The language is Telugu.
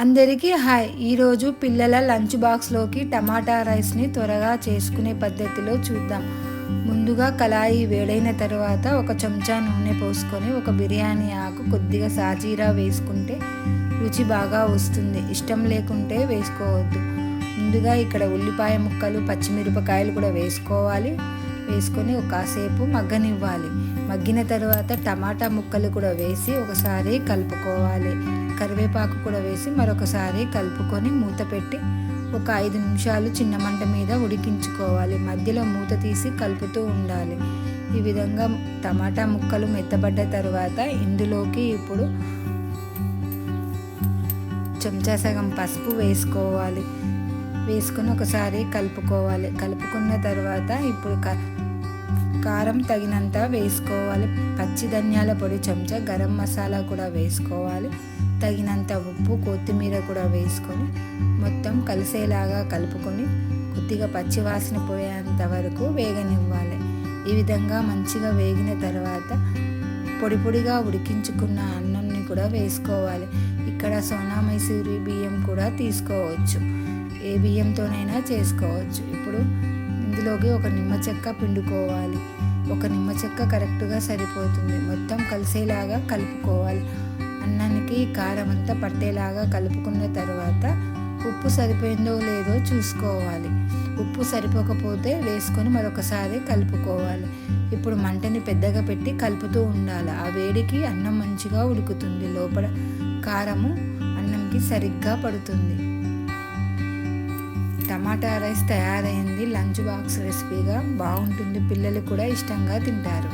అందరికీ హాయ్. ఈరోజు పిల్లల లంచ్ బాక్స్లోకి టమాటా రైస్ని త్వరగా చేసుకునే పద్ధతిలో చూద్దాం. ముందుగా కళాయి వేడైన తర్వాత ఒక చెంచా నూనె పోసుకొని ఒక బిర్యానీ ఆకు కొద్దిగా సాజీరా వేసుకుంటే రుచి బాగా వస్తుంది. ఇష్టం లేకుంటే వేసుకోవద్దు. ముందుగా ఇక్కడ ఉల్లిపాయ ముక్కలు పచ్చిమిరపకాయలు కూడా వేసుకోవాలి. వేసుకొని కాసేపు మగ్గనివ్వాలి. మగ్గిన తర్వాత టమాటా ముక్కలు కూడా వేసి ఒకసారి కలుపుకోవాలి. కరివేపాకు కూడా వేసి మరొకసారి కలుపుకొని మూత పెట్టి ఒక ఐదు నిమిషాలు చిన్న మంట మీద ఉడికించుకోవాలి. మధ్యలో మూత తీసి కలుపుతూ ఉండాలి. ఈ విధంగా టమాటా ముక్కలు మెత్తబడ్డ తర్వాత ఇందులోకి ఇప్పుడు చెంచా సగం పసుపు వేసుకోవాలి. వేసుకుని ఒకసారి కలుపుకోవాలి. కలుపుకున్న తర్వాత ఇప్పుడు కారం తగినంత వేసుకోవాలి. పచ్చి ధనియాల పొడి చెంచా గరం మసాలా కూడా వేసుకోవాలి. తగినంత ఉప్పు కొత్తిమీర కూడా వేసుకొని మొత్తం కలిసేలాగా కలుపుకొని కొద్దిగా పచ్చి వాసన పోయేంత వరకు వేగనివ్వాలి. ఈ విధంగా మంచిగా వేగిన తర్వాత పొడి పొడిగా ఉడికించుకున్న అన్నంని కూడా వేసుకోవాలి. ఇక్కడ సోనా మైసూరి బియ్యం కూడా తీసుకోవచ్చు. ఏ బియ్యంతోనైనా చేసుకోవచ్చు. ఇప్పుడు ఇందులోకి ఒక నిమ్మ చెక్క పిండుకోవాలి. ఒక నిమ్మ చెక్క కరెక్ట్గా సరిపోతుంది. మొత్తం కలిసేలాగా కలుపుకోవాలి. అన్నానికి కారం అంతా పట్టేలాగా కలుపుకున్న తర్వాత ఉప్పు సరిపోయిందో లేదో చూసుకోవాలి. ఉప్పు సరిపోకపోతే వేసుకొని మరొకసారి కలుపుకోవాలి. ఇప్పుడు మంటని పెద్దగా పెట్టి కలుపుతూ ఉండాలి. ఆ వేడికి అన్నం మంచిగా ఉడుకుతుంది. లోపల కారము అన్నంకి సరిగ్గా పడుతుంది. టమాటా రైస్ తయారైంది లంచ్ బాక్స్ రెసిపీగా బాగుంటుంది పిల్లలు కూడా ఇష్టంగా తింటారు.